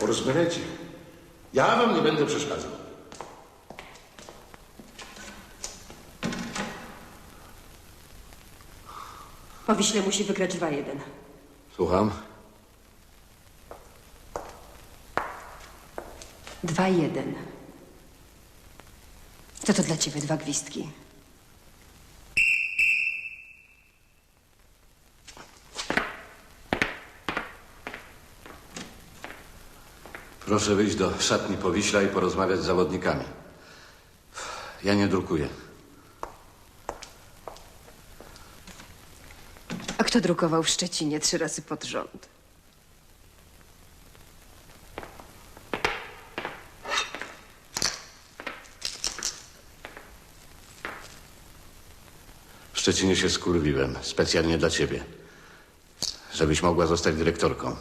Porozmawiajcie. Ja wam nie będę przeszkadzał. Po Wiśle musi wygrać 2-1. Słucham. 2-1. Co to dla ciebie dwa gwizdki? Proszę wyjść do szatni Powiśla i porozmawiać z zawodnikami. Ja nie drukuję. A kto drukował w Szczecinie trzy razy pod rząd? W Szczecinie się skurwiłem, specjalnie dla ciebie. Żebyś mogła zostać dyrektorką.